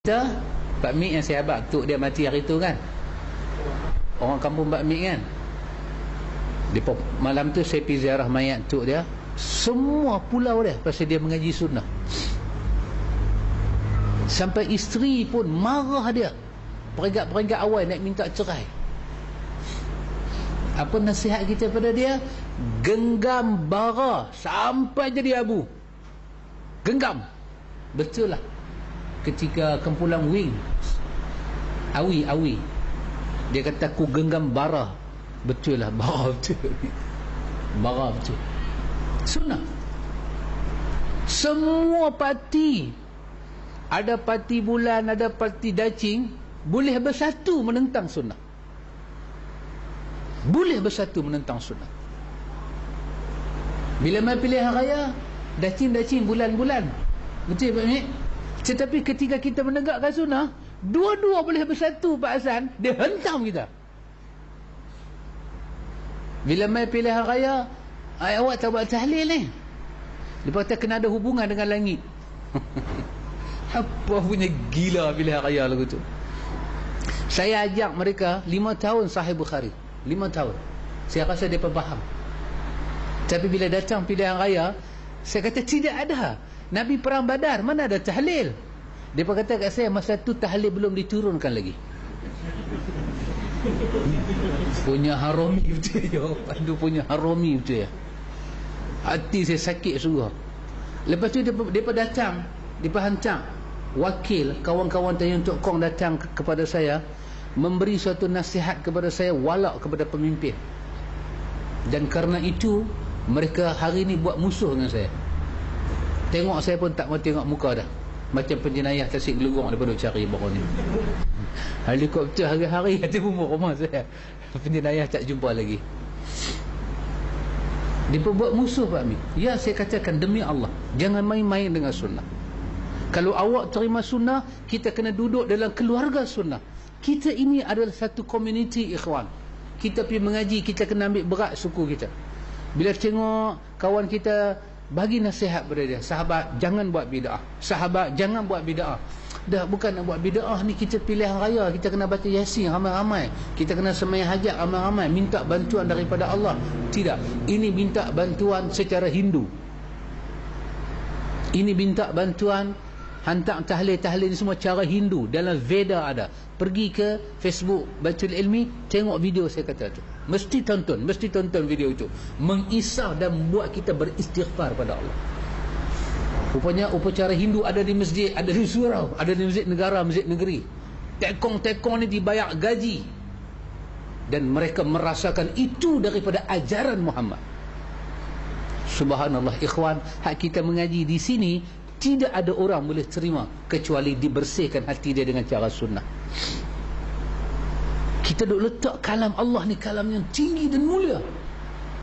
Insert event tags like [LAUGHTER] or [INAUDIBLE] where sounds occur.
kita Pak Mik yang saya abad tuk dia mati hari tu kan? Orang kampung Pak Mik kan? Di malam tu saya pergi ziarah mayat tuk dia. Semua pulau dia pasal dia mengaji sunnah. Sampai isteri pun marah dia. Peringkat-peringkat awal nak minta cerai. Apa nasihat kita pada dia? Genggam bara sampai jadi abu. Genggam. Betul lah ketika kempulang wing awi awi dia kata aku genggam bara. Betul lah [LAUGHS] bara betul. Bara betul. Sunnah. Semua parti ada parti bulan ada parti dacing boleh bersatu menentang sunnah. Boleh bersatu menentang sunnah. Bila main pilihan raya dacing-dacing bulan-bulan. Betul Pak tetapi ketika kita menegakkan sunnah dua-dua boleh bersatu Pak Hassan dia hentam kita. Bila main pilihan raya ay, awak tak buat tahlil ni? Dia kata kena ada hubungan dengan langit. [LAUGHS] Apa punya gila pilihan raya lagu tu? Saya ajak mereka lima tahun sahih Bukhari. Lima tahun. Saya rasa dia faham. Tapi bila datang pilihan raya saya kata tidak ada Nabi perang badar mana ada tahlil? Dia kata kat saya masa tu tahlil belum diturunkan lagi. Punya haromi betul ya pandu punya haromi betul ya hati saya sakit sungguh. Lepas tu dia, dia datang dia hantar wakil kawan-kawan Tayyun Tok Kong datang ke, kepada saya memberi suatu nasihat kepada saya walak kepada pemimpin. Dan kerana itu mereka hari ini buat musuh dengan saya tengok saya pun tak mau tengok muka dah. Macam penjenayah tasik gelugong daripada cari baru ni helikopter hari-hari. Kata rumah rumah saya. Penjenayah tak jumpa lagi. Dia buat musuh Pak Amin. Ya saya katakan demi Allah jangan main-main dengan sunnah. Kalau awak terima sunnah kita kena duduk dalam keluarga sunnah. Kita ini adalah satu komuniti ikhwan. Kita pergi mengaji kita kena ambil berat suku kita. Bila tengok kawan kita bagi nasihat pada dia sahabat jangan buat bid'ah. Sahabat jangan buat bid'ah. Dah bukan nak buat bid'ah ni kita pilihan raya. Kita kena baca yasin ramai-ramai. Kita kena sembahyang hajat ramai-ramai. Minta bantuan daripada Allah. Tidak. Ini minta bantuan secara Hindu. Ini minta bantuan hantar tahlil-tahlil ni semua cara Hindu. Dalam Veda ada. Pergi ke Facebook Baitul Ilmi tengok video saya kata tu. Mesti tonton mesti tonton video itu. Mengisah dan membuat kita beristighfar pada Allah. Rupanya upacara Hindu ada di masjid ada di surau ada di masjid negara masjid negeri. Tekong-tekong ni dibayar gaji. Dan mereka merasakan itu daripada ajaran Muhammad. Subhanallah ikhwan. Hak kita mengaji di sini tidak ada orang boleh terima kecuali dibersihkan hati dia dengan cara sunnah. Kita duk letak kalam Allah ni kalam yang tinggi dan mulia